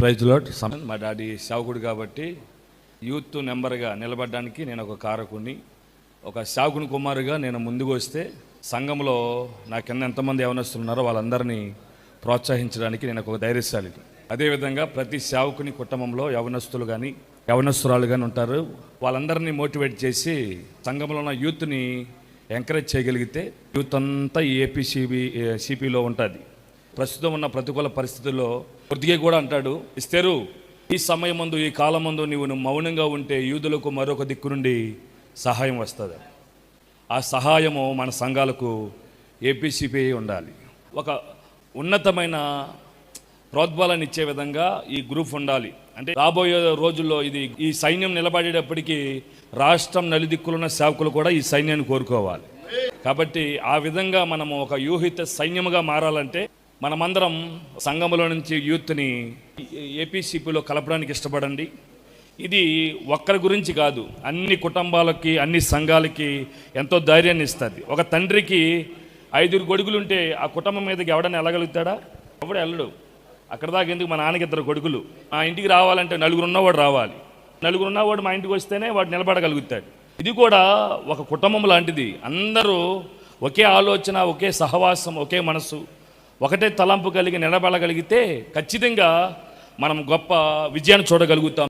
Praise lot మా daddy సేవకుడు కాబట్టి యూత్ నెంబర్గా నిలబడడానికి నేను ఒక కారకుని ఒక సేవకుని కుమారుగా నేను ముందుకు వస్తే సంఘంలో నా కింద ఎంతమంది యవనస్తున్నారో వాళ్ళందరినీ ప్రోత్సహించడానికి నేను ఒక ధైర్యశాలి. అదేవిధంగా ప్రతి సేవకుని కుటుంబంలో యవనస్తులు కానీ యవనస్తురాలు కానీ ఉంటారు. వాళ్ళందరినీ మోటివేట్ చేసి సంఘంలో ఉన్న యూత్ని ఎంకరేజ్ చేయగలిగితే యూత్ అంతా ఏపీసీబీ సిపిలో ఉంటుంది. ప్రస్తుతం ఉన్న ప్రతికూల పరిస్థితుల్లో కొద్దిగా కూడా అంటాడు ఇస్తారు ఈ సమయం ముందు ఈ కాలం ముందు నీవు నువ్వు మౌనంగా ఉంటే యూదులకు మరొక దిక్కు నుండి సహాయం వస్తుంది. ఆ సహాయము మన సంఘాలకు ఏపీసీపీ ఉండాలి. ఒక ఉన్నతమైన ప్రోద్బలాన్ని ఇచ్చే విధంగా ఈ గ్రూప్ ఉండాలి. అంటే రాబోయే రోజుల్లో ఇది ఈ సైన్యం నిలబడేటప్పటికీ రాష్ట్రం నలుదిక్కులున్న సేవకులు కూడా ఈ సైన్యాన్ని కోరుకోవాలి. కాబట్టి ఆ విధంగా మనము ఒక యూహిత సైన్యముగా మారాలంటే మనమందరం సంఘములో నుంచి యూత్ని ఏపీసీపీలో కలపడానికి ఇష్టపడండి. ఇది ఒక్కరి గురించి కాదు అన్ని కుటుంబాలకి అన్ని సంఘాలకి ఎంతో ధైర్యాన్ని ఇస్తుంది. ఒక తండ్రికి ఐదుగురు గొడుగులుంటే ఆ కుటుంబం మీదకి ఎవడని వెళ్ళగలుగుతాడా? ఎవడు వెళ్ళడు. అక్కడ దాకా ఎందుకు? మా నాన్నకి ఇద్దరు కొడుకులు మా ఇంటికి రావాలంటే నలుగురు ఉన్నవాడు రావాలి. నలుగురు ఉన్నవాడు మా ఇంటికి వస్తేనే వాడు నిలబడగలుగుతాడు. ఇది కూడా ఒక కుటుంబం లాంటిది. అందరూ ఒకే ఆలోచన ఒకే సహవాసం ఒకే మనసు. ఒకటే తలంపు కలిగి నిలబడగలిగితే ఖచ్చితంగా మనం గొప్ప విజయాన్ని చూడగలుగుతాం.